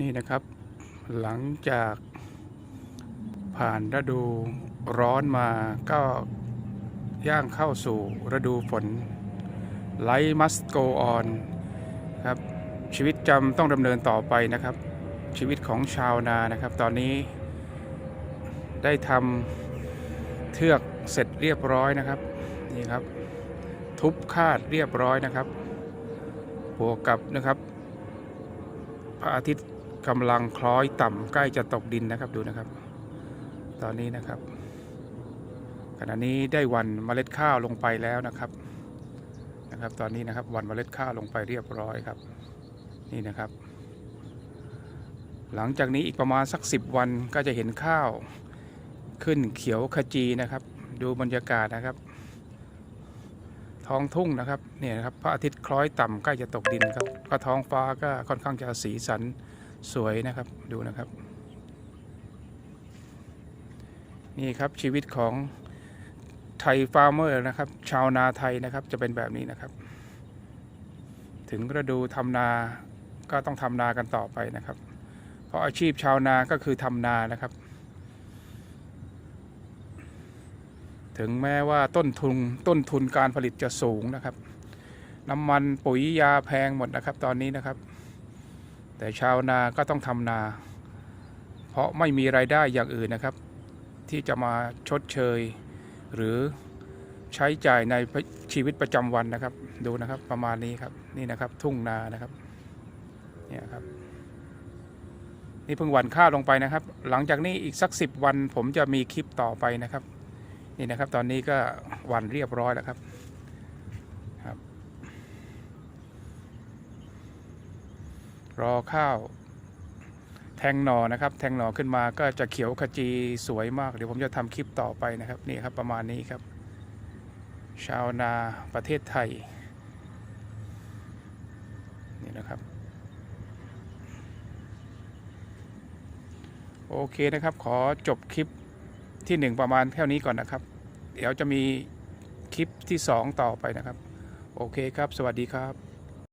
นี่นะครับ หลังจากผ่านฤดูร้อนมาก็ย่างเข้าสู่ฤดูฝน Life must go on ครับชีวิตจำต้องดำเนินต่อไปนะครับ ชีวิตของชาวนานะครับ ตอนนี้ได้ทำเทือกเสร็จเรียบร้อยนะครับนี่ครับ ทุบคาดเรียบร้อยนะครับบวกกับนะครับ พระอาทิตย์ กำลังคล้อยต่ำใกล้จะตกดินนะครับดูนะครับ ตอนนี้นะครับ ขณะนี้ได้วันเมล็ดข้าวลงไปแล้วนะครับนะครับ ตอนนี้นะครับวันเมล็ดข้าวลงไปเรียบร้อยครับ นี่นะครับ หลังจากนี้อีกประมาณสักสิบวันก็จะเห็นข้าวขึ้นเขียวขจีนะครับ ดูบรรยากาศนะครับ ท้องทุ่งนะครับเนี่ยนะครับพระอาทิตย์คล้อยต่ำใกล้จะตกดินครับก็ท้องฟ้าก็ค่อนข้างจะสีสัน สวยนะครับดูนะครับ นี่ครับชีวิตของไทยฟาร์มเมอร์นะครับ ชาวนาไทยนะครับจะเป็นแบบนี้นะครับ ถึงฤดูทำนาก็ต้องทำนากันต่อไปนะครับ เพราะอาชีพชาวนาก็คือทำนานะครับ ถึงแม้ว่าต้นทุนต้นทุนการผลิตจะสูงนะครับ น้ำมันปุ๋ยยาแพงหมดนะครับ ตอนนี้นะครับ แต่ชาวนาก็ต้องทำนา เพราะไม่มีรายได้อย่างอื่นนะครับ ที่จะมาชดเชย หรือใช้จ่ายในชีวิตประจำวันนะครับ ดูนะครับประมาณนี้ครับนี่นะครับทุ่งนานะครับเนี่ยครับนี่เพิ่งหวันข้าวลงไปนะครับ หลังจากนี้อีกสักสิบวันผมจะมีคลิปต่อไปนะครับ นี่นะครับ ตอนนี้ก็หวันเรียบร้อยแล้วครับ รอข้าวแทงหน่อนะครับ แทงหน่อขึ้นมาก็จะเขียวขจีสวยมาก เดี๋ยวผมจะทำคลิปต่อไปนะครับนี่ครับประมาณนี้ครับ ชาวนาประเทศไทย นี่นะครับ โอเคนะครับ ขอจบคลิปที่หนึ่งประมาณเท่านี้ก่อนนะครับ เดี๋ยวจะมีคลิปที่สองต่อไปนะครับ โอเคครับ สวัสดีครับ